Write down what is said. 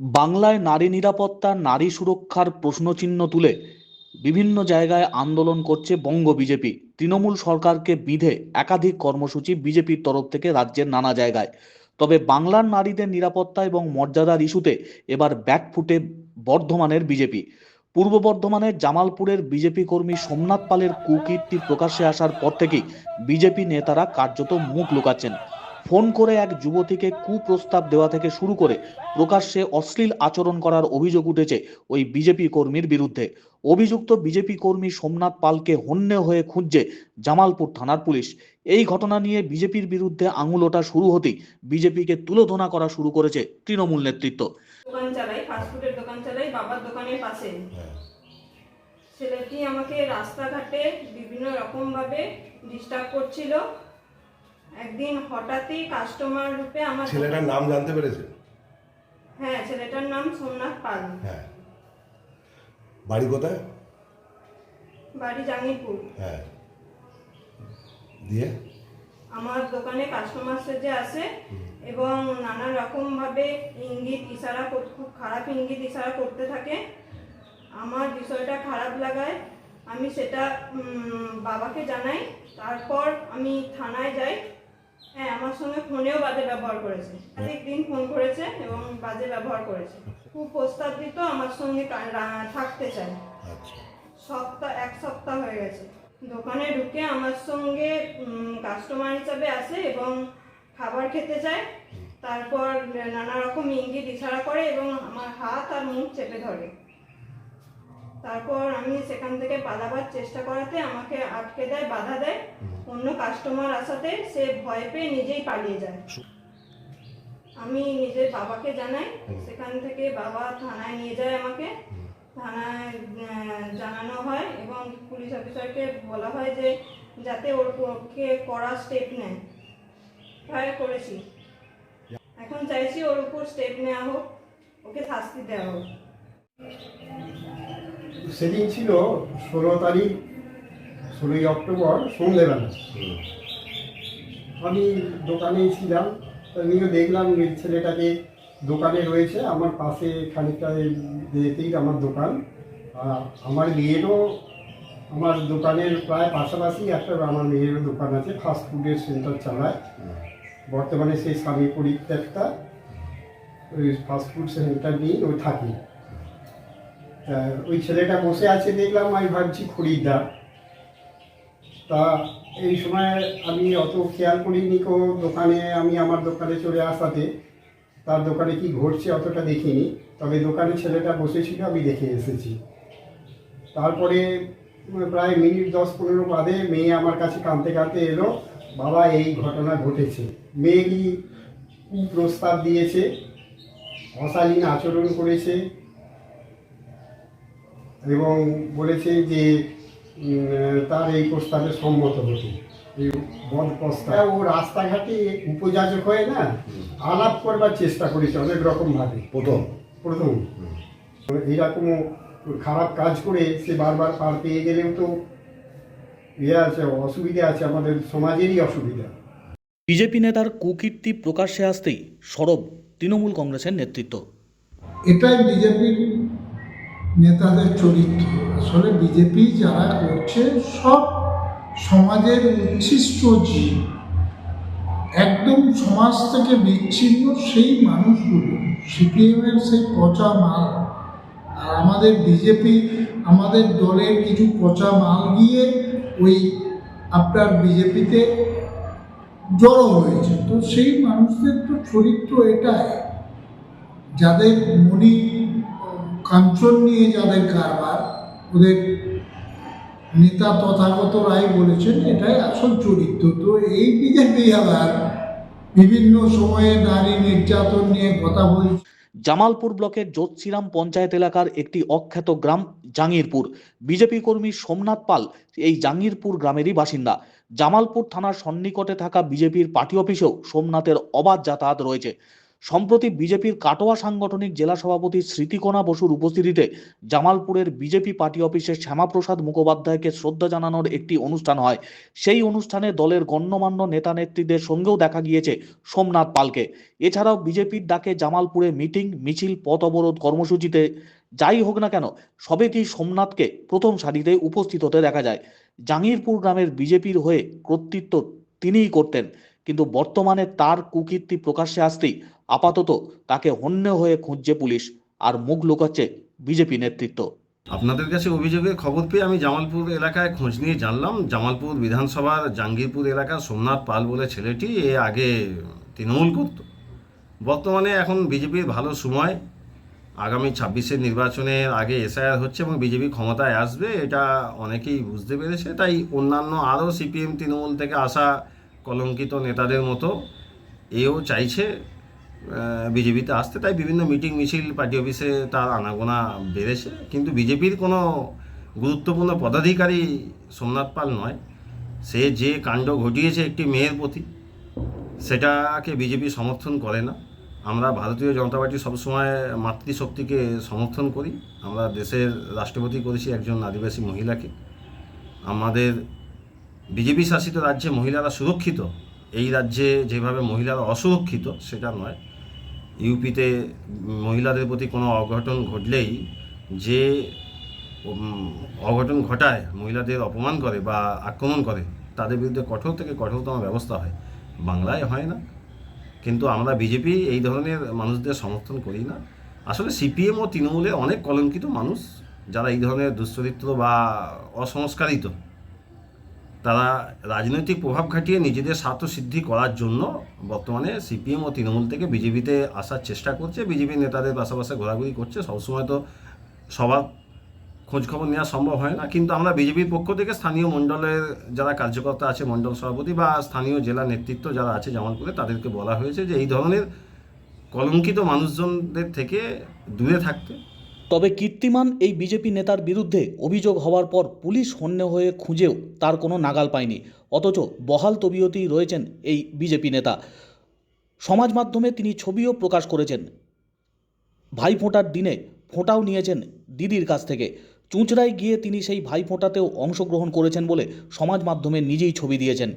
বাংলায় নারী নিরাপত্তা, নারী সুরক্ষার প্রশ্নচিহ্ন তুলে বিভিন্ন জায়গায় আন্দোলন করছে বঙ্গ বিজেপি। তৃণমূল সরকারকে বিধে একাধিক কর্মসূচি বিজেপির তরফ থেকে রাজ্যের নানা জায়গায়। তবে বাংলার নারীদের নিরাপত্তা এবং মর্যাদার ইস্যুতে এবার ব্যাকফুটে বর্ধমানের বিজেপি। পূর্ব বর্ধমানের জামালপুরের বিজেপি কর্মী সোমনাথ পালের কুকীর্তি প্রকাশ্যে আসার পর থেকেই বিজেপি নেতারা কার্যত মুখ লুকাচ্ছেন। ফোন করে এক যুবতীকে কুপ্রস্তাব দেওয়া থেকে শুরু করে প্রকাশ্যে অশ্লীল আচরণ করার অভিযোগ উঠেছে ওই বিজেপি কর্মীর বিরুদ্ধে। অভিযুক্ত বিজেপি কর্মী সোমনাথ পালকে হন্যে হয়ে খুঁজছে জামালপুর থানার পুলিশ। এই ঘটনা নিয়ে বিজেপির বিরুদ্ধে আঙুল ওঠা শুরু হতেই বিজেপিকে তুলোধনা করা শুরু করেছে তৃণমূল নেতৃত্ব। ছেলেটি আমাকে রাস্তাঘাটে বিভিন্ন রকম ভাবে ডিস্টার্ব করছিল। একদিন হঠাৎই কাস্টমার রূপে আমার ছেলেটার নাম জানতে পেরেছে? হ্যাঁ ছেলেটার নাম সোমনাথ পাল। হ্যাঁ। বাড়ি কোথায়? বাড়ি জাঙ্গিপুর হ্যাঁ। দিয়ে? আমার দোকানে কাস্টমার সেজে আসে এবং নানা রকম ভাবে ইঙ্গিত ইশারা খুব খারাপ ইঙ্গিত ইশারা করতে থাকে আমার বিষয়টা খারাপ লাগায় আমি সেটা বাবাকে জানাই তারপর আমি থানায় যাই হ্যাঁ আমার সঙ্গে ফোনেও বাজে ব্যবহার করেছে। দিন ফোন করেছে এবং বাজে ব্যবহার করেছে। খুব প্রস্তাব দিত আমার সঙ্গে থাকতে চায়। আচ্ছা। সপ্তাহ এক সপ্তাহ হয়ে গেছে। দোকানে ঢুকে আমার সঙ্গে কাস্টমার হিসাবে আসে এবং খাবার খেতে চায় তারপর নানা রকম ইঙ্গিত ইশারা করে এবং আমার হাত আর মুখ চেপে ধরে। তারপর আমি সেখান থেকে পালাবার চেষ্টা করাতে আমাকে আটকে দেয় বাধা দেয়। অন্য কাস্টমার আসাতে সে ভয় পেয়ে নিজেই পালিয়ে যায়। আমি নিজের বাবাকে জানাই সেখান থেকে বাবা থানায় নিয়ে যায় আমাকে। থানায় জানানো হয় এবং পুলিশ অফিসারকে বলা হয় যে যাতে ওর পক্ষে কড়া স্টেপ নেয়। ট্রাই করেছি। এখন চাইছি ওর উপর স্টেপ নেওয়া হোক ওকে শাস্তি দেওয়া হোক। সেদিন ছিল ষোলো তারিখ ষোলোই অক্টোবর সন্ধ্যেবেলা আমি দোকানে ছিলাম আমিও দেখলাম ওই ছেলেটাকে দোকানে রয়েছে আমার পাশে খানিকটা যেতেই আমার দোকান। আর আমার মেয়েরও আমার দোকানের প্রায় পাশাপাশি একটা আমার মেয়েরও দোকান আছে ফাস্ট ফুডের সেন্টার চালায়। বর্তমানে সেই স্বামী পরিত্যক্তা ওই ফাস্ট ফুড সেন্টার নিয়ে ওই থাকি। ওই ছেলেটা বসে আছে দেখলাম আমি ভাবছি খরিদ্দার। তা এই সময় আমি অত খেয়াল করিনি কো দোকানে, আমি আমার দোকানে চলে আসাতে। তার দোকানে কি ঘটছে অতটা দেখিনি, তবে দোকানে ছেলেটা বসেছিল, আমি দেখে এসেছি। তারপরে প্রায় মিনিট দশ পনেরো বাদে মেয়ে আমার কাছে কাঁদতে কাঁদতে এলো, বাবা, এই ঘটনা ঘটেছে। মেয়েরই প্রস্তাব দিয়েছে, অশালীন আচরণ করেছে এবং বলেছে যে তার এই প্রস্তাবে সম্মত হতে। এই বদ প্রস্তাব। ও রাস্তাঘাটে উপযাচক হয়ে না আলাপ করবার চেষ্টা করেছে অনেক রকমভাবে প্রথম। প্রথম। এইরকম খারাপ কাজ করে সে বারবার পার পেয়ে গেলেও তো ইয়ে আছে অসুবিধা আছে আমাদের সমাজেরই অসুবিধা। বিজেপি নেতার কুকীর্তি প্রকাশ্যে আসতেই সরব তৃণমূল কংগ্রেসের নেতৃত্ব। এটাই বিজেপির নেতাদের চরিত্র। আসলে বিজেপি যারা করছে সব সমাজের উচ্ছিষ্ট জীব। একদম সমাজ থেকে বিচ্ছিন্ন সেই মানুষগুলো সিপিএমের সেই পচা মাল। আর আমাদের বিজেপি আমাদের দলের কিছু পচা মাল গিয়ে ওই আপনার বিজেপিতে জড়ো হয়েছে। তো সেই মানুষদের তো চরিত্র এটাই। যাদের মনি, কাঞ্চন নিয়ে যাদের কারবার ওদের নেতা তথাগত রায় বলেছেন, এটাই আসল চরিত্র। তো এই বিজেপি আবার বিভিন্ন সময়ে নারী নির্যাতন নিয়ে কথা বলছে। জামালপুর ব্লকের জোৎসিরাম পঞ্চায়েত এলাকার একটি অখ্যাত গ্রাম, জাঙ্গিরপুর। বিজেপি কর্মী সোমনাথ পাল এই জাঙ্গিরপুর গ্রামেরই বাসিন্দা। জামালপুর থানার সন্নিকটে থাকা বিজেপির পার্টি অফিসেও সোমনাথের অবাধ যাতায়াত রয়েছে। সম্প্রতি বিজেপির কাটোয়া সাংগঠনিক জেলা সভাপতি স্মৃতিকোনা বসুর উপস্থিতিতে জামালপুরের বিজেপি পার্টি অফিসে শ্যামাপ্রসাদ মুখোপাধ্যায়কে শ্রদ্ধা জানানোর একটি অনুষ্ঠান হয়। সেই অনুষ্ঠানে দলের গণ্যমান্য নেতা নেত্রীদের সঙ্গেও দেখা গিয়েছে সোমনাথ পালকে। এছাড়াও বিজেপির ডাকে জামালপুরে মিটিং, মিছিল, পথ অবরোধ কর্মসূচিতে যাই হোক না কেন, সবেতেই সোমনাথকে প্রথম সারিতে উপস্থিত হতে দেখা যায়। জাঙ্গিরপুর গ্রামের বিজেপির হয়ে কর্তৃত্ব তিনিই করতেন। কিন্তু বর্তমানে তার কুকীর্তি প্রকাশ্যে আসতেই আপাতত তাকে হন্য হয়ে খুঁজছে পুলিশ আর মুখ লুকাচ্ছে বিজেপি নেতৃত্ব। আপনাদের কাছে অভিযোগের খবর পেয়ে আমি জামালপুর এলাকায় খোঁজ নিয়ে জানলাম। জামালপুর বিধানসভার জাঙ্গিরপুর এলাকার সোমনাথ পাল বলে ছেলেটি এ আগে তৃণমূল করত। বর্তমানে এখন বিজেপির ভালো সময়। আগামী ছাব্বিশের নির্বাচনের আগে এসআইআর হচ্ছে এবং বিজেপি ক্ষমতায় আসবে, এটা অনেকেই বুঝতে পেরেছে। তাই অন্যান্য আরও সিপিএম তৃণমূল থেকে আসা কলঙ্কিত নেতাদের মতো এও চাইছে বিজেপিতে আসতে। তাই বিভিন্ন মিটিং মিছিল, পার্টি অফিসে তার আনাগোনা বেড়েছে। কিন্তু বিজেপির কোনো গুরুত্বপূর্ণ পদাধিকারী সোমনাথ পাল নয়। সে যে কাণ্ড ঘটিয়েছে একটি মেয়ের প্রতি, সেটাকে বিজেপি সমর্থন করে না। আমরা ভারতীয় জনতা পার্টি সবসময় মাতৃশক্তিকে সমর্থন করি। আমরা দেশের রাষ্ট্রপতি করেছি একজন আদিবাসী মহিলাকে। আমাদের বিজেপি শাসিত রাজ্যে মহিলারা সুরক্ষিত, এই রাজ্যে যেভাবে মহিলারা অসুরক্ষিত সেটা নয়। ইউপিতে মহিলাদের প্রতি কোনো অঘটন ঘটলেই যে অঘটন ঘটায়, মহিলাদের অপমান করে বা আক্রমণ করে, তাদের বিরুদ্ধে কঠোর থেকে কঠোরতম ব্যবস্থা হয়। বাংলায় হয় না। কিন্তু আমরা বিজেপি এই ধরনের মানুষদের সমর্থন করি না। আসলে সিপিএম ও তৃণমূলের অনেক কলঙ্কিত মানুষ যারা এই ধরনের দুশ্চরিত্র বা অসংস্কারিত। তারা রাজনৈতিক প্রভাব খাটিয়ে নিজেদের স্বার্থ সিদ্ধি করার জন্য বর্তমানে সিপিএম ও তৃণমূল থেকে বিজেপিতে আসার চেষ্টা করছে। বিজেপির নেতাদের পাশাপাশি ঘোরাঘুরি করছে। সবসময় তো সবার খোঁজ খবর নেওয়া সম্ভব হয় না। কিন্তু আমরা বিজেপির পক্ষ থেকে স্থানীয় মণ্ডলের যারা কার্যকর্তা আছে, মণ্ডল সভাপতি বা স্থানীয় জেলা নেতৃত্ব যারা আছে জামালপুরে, তাদেরকে বলা হয়েছে যে এই ধরনের কলঙ্কিত মানুষজনদের থেকে দূরে থাকতে তবে কীর্তিমান এই বিজেপি নেতার বিরুদ্ধে অভিযোগ হওয়ার পর পুলিশ হন্য হয়ে খুঁজেও তার কোনো নাগাল পায়নি। অথচ বহাল তবিয়তেই রয়েছেন এই বিজেপি নেতা। সমাজ মাধ্যমে তিনি ছবিও প্রকাশ করেছেন। ভাই ফোঁটার দিনে ফোঁটাও নিয়েছেন দিদির কাছ থেকে। চুঁচড়ায় গিয়ে তিনি সেই ভাই ফোঁটাতেও অংশগ্রহণ করেছেন বলে সমাজ মাধ্যমে নিজেই ছবি দিয়েছেন।